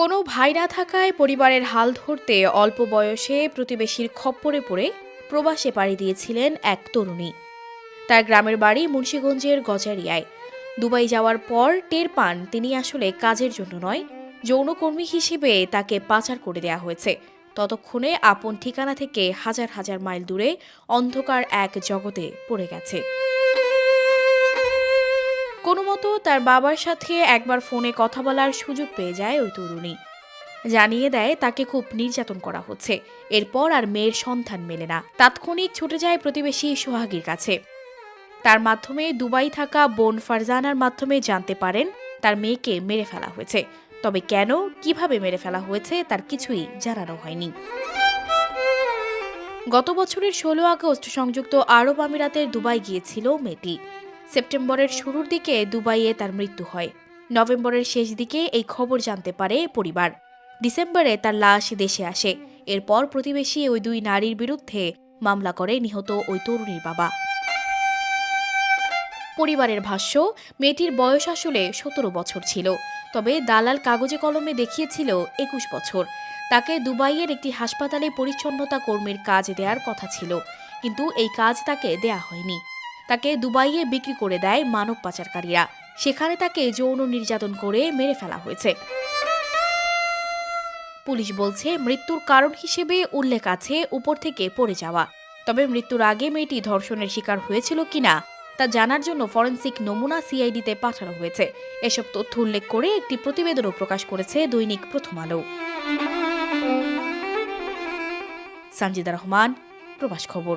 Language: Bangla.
কোনো ভাই না থাকায় পরিবারের হাল ধরতে অল্প বয়সে প্রতিবেশীর খপ্পরে পড়ে প্রবাসে পাড়ি দিয়েছিলেন এক তরুণী। তার গ্রামের বাড়ি মুন্সীগঞ্জের গজারিয়ায়। দুবাই যাওয়ার পর টের পান তিনি আসলে কাজের জন্য নয়, যৌনকর্মী হিসেবে তাকে পাচার করে দেয়া হয়েছে। ততক্ষণে আপন ঠিকানা থেকে হাজার হাজার মাইল দূরে অন্ধকার এক জগতে পড়ে গেছে। কোনো মতো তার বাবার সাথে একবার ফোনে কথা বলার সুযোগ পেয়ে যায় ওই তরুণী। জানিয়ে দেয় তাকে খুব নির্যাতন করা হচ্ছে। এরপর আর মেয়ের সন্ধান মেলে না। তাৎক্ষণিক ছুটে যায় প্রতিবেশী সোহাগীর কাছে। তার মাধ্যমে দুবাই থাকা বোন ফারজানার মাধ্যমে জানতে পারেন তার মেয়েকে মেরে ফেলা হয়েছে। তবে কেন, কীভাবে মেরে ফেলা হয়েছে তার কিছুই জানানো হয়নি। গত বছরের ষোলো আগস্ট সংযুক্ত আরব আমিরাতের দুবাই গিয়েছিল মেয়েটি। সেপ্টেম্বরের শুরুর দিকে দুবাইয়ে তার মৃত্যু হয়। নভেম্বরের শেষ দিকে এই খবর জানতে পারে পরিবার। ডিসেম্বরে তার লাশ দেশে আসে। এরপর প্রতিবেশী ওই দুই নারীর বিরুদ্ধে মামলা করে নিহত ওই তরুণীর বাবা। পরিবারের ভাষ্য, মেয়েটির বয়স আসলে সতেরো বছর ছিল, তবে দালাল কাগজে কলমে দেখিয়েছিল একুশ বছর। তাকে দুবাইয়ের একটি হাসপাতালে পরিচ্ছন্নতা কর্মীর কাজ দেওয়ার কথা ছিল, কিন্তু এই কাজ তাকে দেয়া হয়নি। তাকে দুবাইয়ে বিক্রি করে দেয় মানব পাচারকারীরা। সেখানে তাকে যৌন নির্যাতন করে মেরে ফেলা হয়েছে। পুলিশ বলছে, মৃত্যুর কারণ হিসেবে উল্লেখ আছে উপর থেকে পড়ে যাওয়া। তবে মৃত্যুর আগে মেয়েটি ধর্ষণের শিকার হয়েছিল কিনা, তা জানার জন্য ফরেন্সিক নমুনা সিআইডিতে পাঠানো হয়েছে। এসব তথ্য উল্লেখ করে একটি প্রতিবেদনও প্রকাশ করেছে দৈনিক প্রথম আলো। সঞ্জিদা রহমান, প্রবাস খবর।